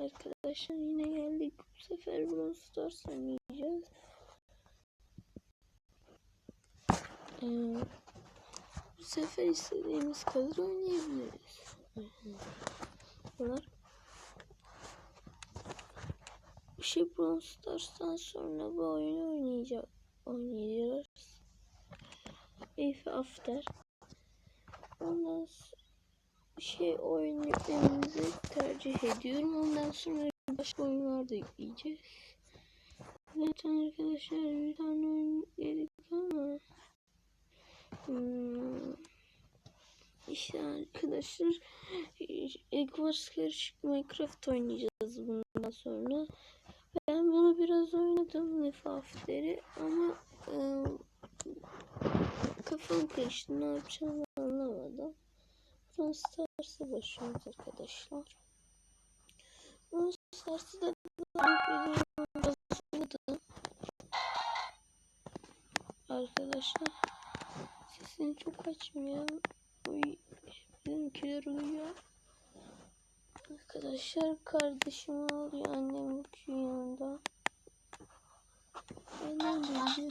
Arkadaşlar yine geldik. Bu sefer Brawl Stars oynayacağız. Ee, bu sefer istediğimiz kadar oynayabiliriz. Bunlar şey Brawl Stars'tan sonra bu oyunu oynayacak oynayacağız. If After. Ondan sonra şey oyun yüklememizi tercih ediyorum. Ondan sonra başka oyunlar da yükleyeceğiz. Zaten arkadaşlar bir tane oyun yükledik ama hmm, işte arkadaşlar Eggwars karışık Minecraft oynayacağız bundan sonra. Ben bunu biraz oynadım Nefafleri ama ıı, kafam karıştı ne yapacağımı anlamadım. Stars'a başlıyoruz arkadaşlar. Stars'ı da oynadım. Arkadaşlar sesini çok açmıyor. Uy, bizimkiler uyuyor. Arkadaşlar kardeşim ağlıyor. Annem bakıyor yanında. Annem de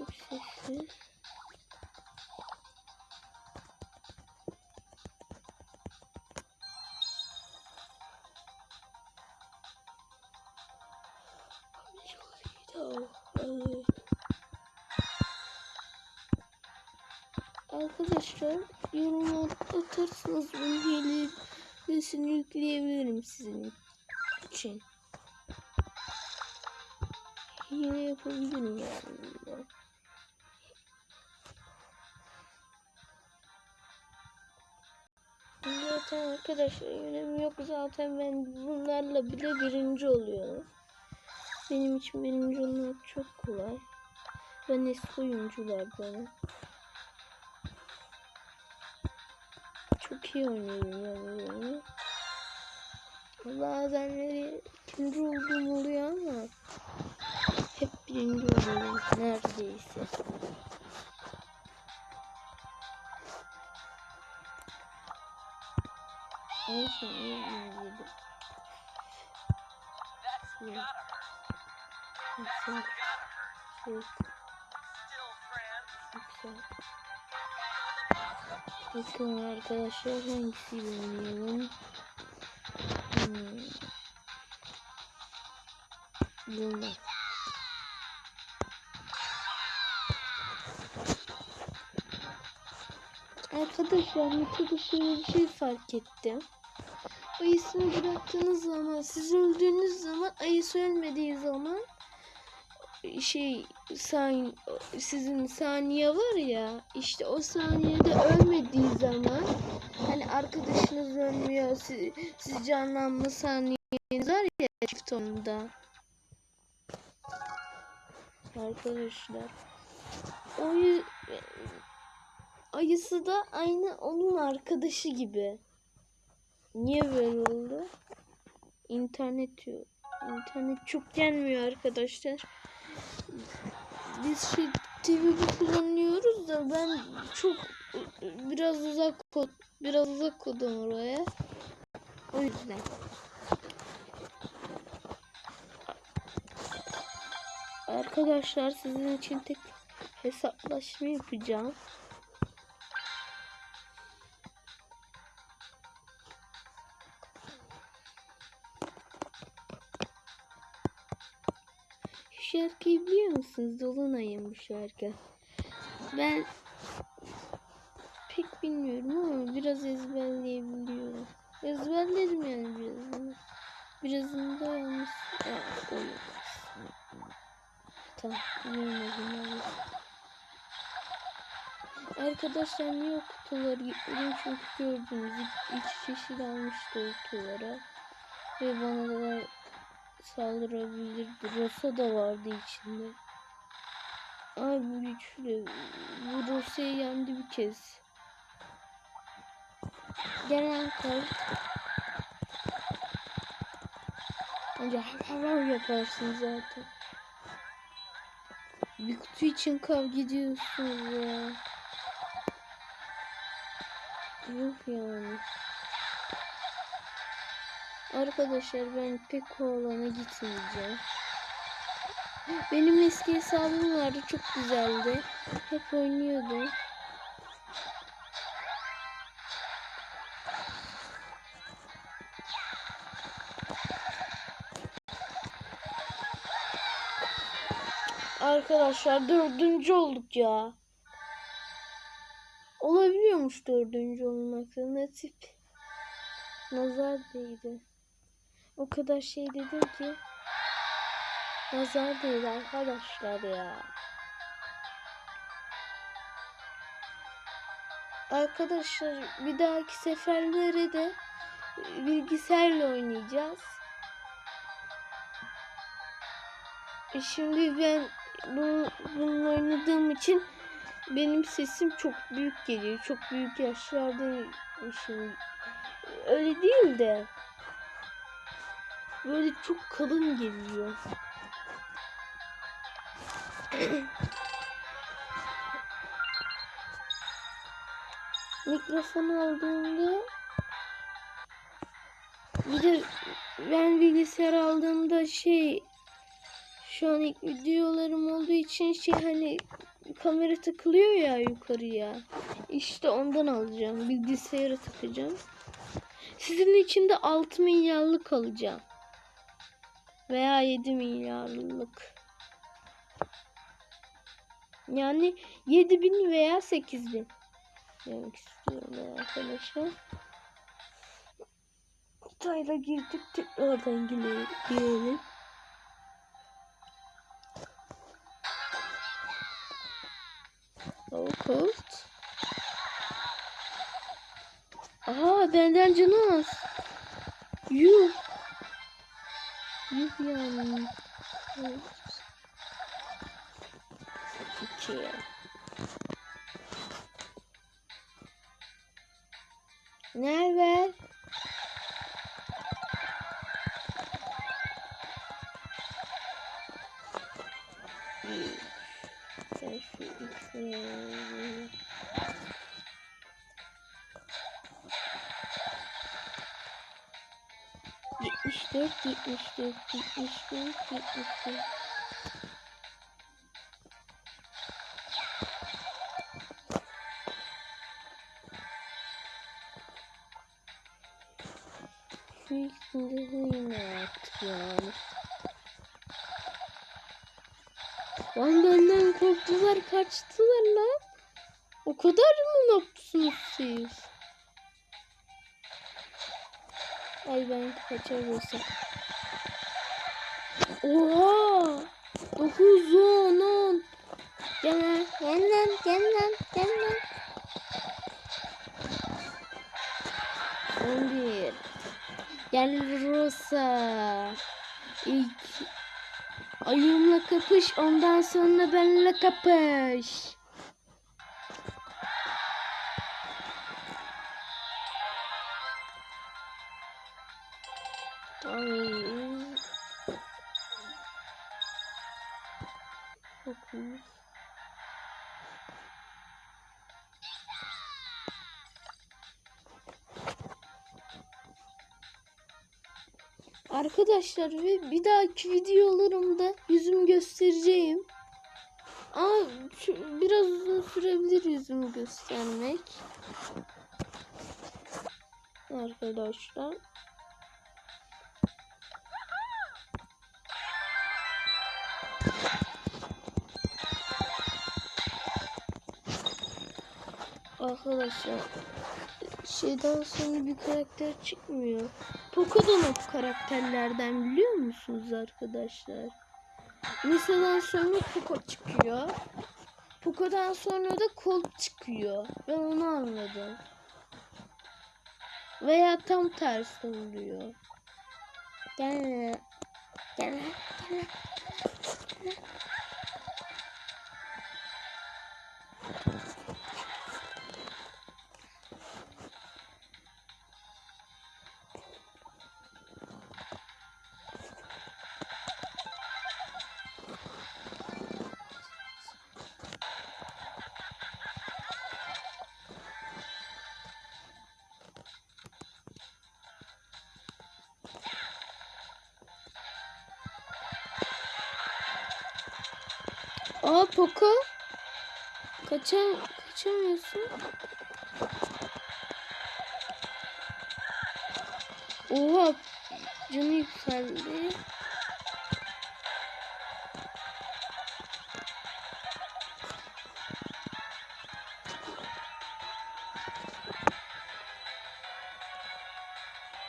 çok sessiz. Arkadaşlar yoruma atarsanız bunu hilesini yükleyebilirim sizin için. Hile yapabilirim yani. Zaten arkadaşlar önemi yok zaten ben bunlarla bile birinci oluyorum. Benim için birinci olmak çok kolay. Ben eski oyunculardanım. Çok iyi oynuyorum ya bu oyunu. Bazenleri ikinci olduğum oluyor ama hep birinci oluyorum neredeyse. Neyse iyi iyiydi. Güzel. Güzel. Güzel. Güzel. Bakın arkadaşlar hangisiyle oynayalım? Hmm. Bunlar. Arkadaşlar şöyle bir şey fark ettim. Ayısını bıraktığınız zaman, siz öldüğünüz zaman, ayısı ölmediği zaman şey san, sizin saniye var ya işte o saniyede ölmediği zaman hani arkadaşınız ölmüyor siz, siz canlanma saniyeniz var ya çift onda. Arkadaşlar o ayısı da aynı onun arkadaşı gibi niye böyle oldu internet yok internet çok gelmiyor arkadaşlar biz şey TV kullanıyoruz da ben çok biraz uzak biraz uzak kodum oraya. O yüzden. Arkadaşlar sizin için tek hesaplaşma yapacağım. Şarkıyı biliyor musunuz? Dolunay'ın bu şarkı. Ben pek bilmiyorum ama biraz ezberleyebiliyorum. Ezberledim yani birazını. Birazını da yanlış oyun. Tamam. Arkadaşlar niye o kutuları gitmedim çünkü gördüğünüz gibi iki çeşit almıştı o kutulara. Ve bana da saldırabilirdi. Rosa da vardı içinde. Ay bu güçlü. Bu Rosa'yı yendi bir kez. Gelen kal. Önce hav yaparsın zaten. Bir kutu için kavga ediyorsunuz ya. Yok yani. Arkadaşlar ben pek o alana gitmeyeceğim. Benim eski hesabım vardı çok güzeldi. Hep oynuyordum. Arkadaşlar dördüncü olduk ya. Olabiliyormuş dördüncü olmak. Nasip. Nazar değdi. O kadar şey dedim ki. Nazar değil arkadaşlar ya. Arkadaşlar bir dahaki seferlere de bilgisayarla oynayacağız. E Şimdi ben bu, bununla oynadığım için benim sesim çok büyük geliyor. Çok büyük yaşlardaymışım. Öyle değil de böyle çok kalın geliyor. Mikrofon aldığımda bir de ben bilgisayar aldığımda şey şu an ilk videolarım olduğu için şey hani kamera takılıyor ya yukarıya. İşte ondan alacağım. Bilgisayara takacağım. Sizin için de 6 milyarlık alacağım. Veya 7 milyarlık. Yani 7000 veya 8000 demek istiyorum arkadaşlar. Kutayla girdik tekrardan girelim. cold. Aha benden canı az. Yuh. Yuh yani. İki. Ne haber? Sen şu ikisini... Yetmiş dört, yetmiş dört, yetmiş dört, yetmiş dört. Şu ikisinde de yine yani. Lan benden korktular kaçtılar lan. O kadar mı nopsunuz siz? Ay ben kaçar olsam. Oha! 9, 10, 10. Gel lan, gel lan, gel lan, gel lan. 11. Gel Rosa. İlk ayımla kapış ondan sonra benimle kapış. Arkadaşlar ve bir dahaki videolarımda yüzümü göstereceğim. Ama biraz uzun sürebilir yüzümü göstermek. Arkadaşlar. Arkadaşlar şeyden sonra bir karakter çıkmıyor. Poco'dan o karakterlerden biliyor musunuz arkadaşlar? Liseden sonra Poco çıkıyor. Poco'dan sonra da Colt çıkıyor. Ben onu anladım. Veya tam tersi oluyor. Gel. Gel. Gel. Gel. Aa Poco. Kaçam kaçamıyorsun. Oha. Canı yükseldi.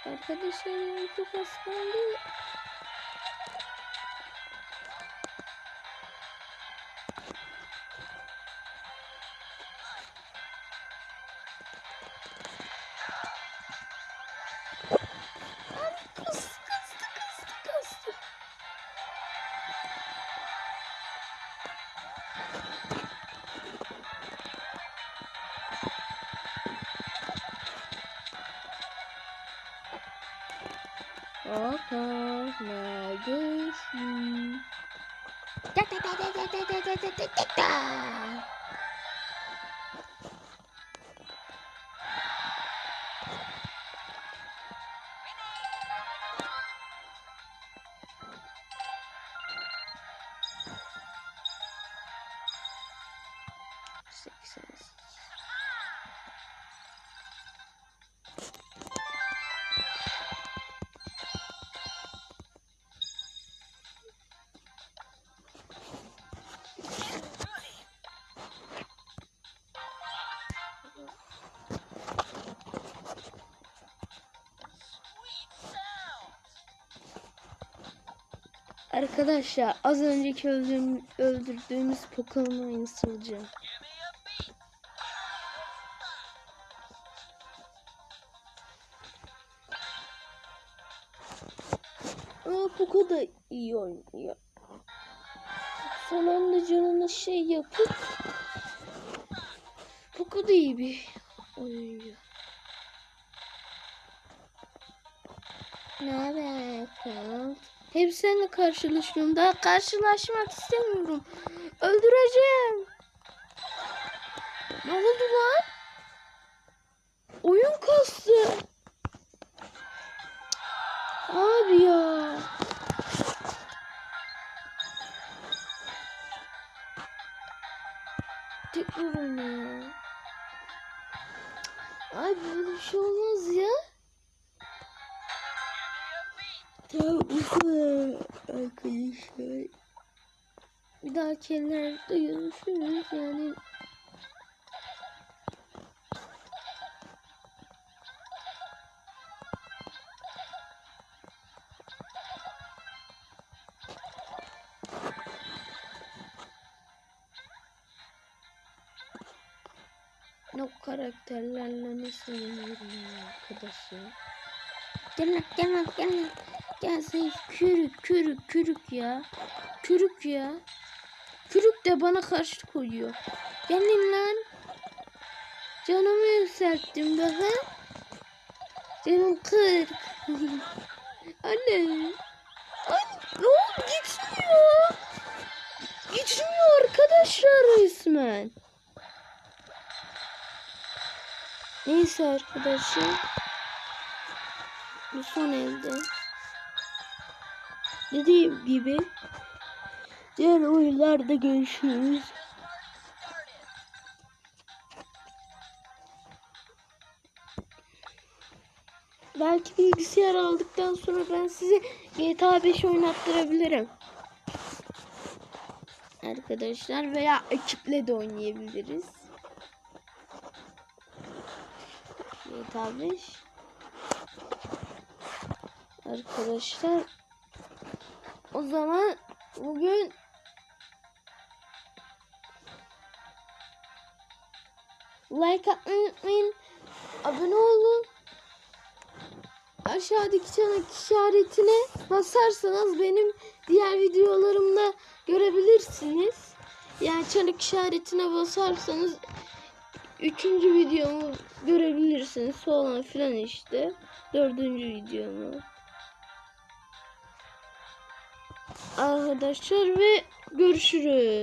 Arkadaşlar çok az Da da da da da da da da da da Arkadaşlar az önceki öldürdüğüm, öldürdüğümüz Pokemon'u aynısı olacak. Aa Poco da iyi oynuyor. Son anda canına şey yapıp Poco da iyi bir oyuncu. Ne haber Hep seninle karşılaşıyorum. Daha karşılaşmak istemiyorum. Öldüreceğim. Ne oldu lan? Oyun kastı. Abi ya. Ellerde görüşürüz yani. Ne karakterlerle nasıl oynuyorum ya arkadaşlar. Gel lan gel lan gel lan. Gel sen kürük kürük kürük ya. Kürük ya. Kürük de bana karşı koyuyor. Gelin lan. Canımı yükselttim daha. Canım kır. Anne. Anne ne gitmiyor. Gitmiyor arkadaşlar resmen. Neyse arkadaşlar. Bu son elde. Dediğim gibi diğer oyunlarda görüşürüz. Belki bilgisayar aldıktan sonra ben size GTA 5 oynattırabilirim. Arkadaşlar veya ekiple de oynayabiliriz. GTA 5 Arkadaşlar o zaman bugün like atmayı unutmayın. Abone olun. Aşağıdaki çanak işaretine basarsanız benim diğer videolarımda görebilirsiniz. Yani çanak işaretine basarsanız üçüncü videomu görebilirsiniz falan filan işte. Dördüncü videomu. Arkadaşlar ve görüşürüz.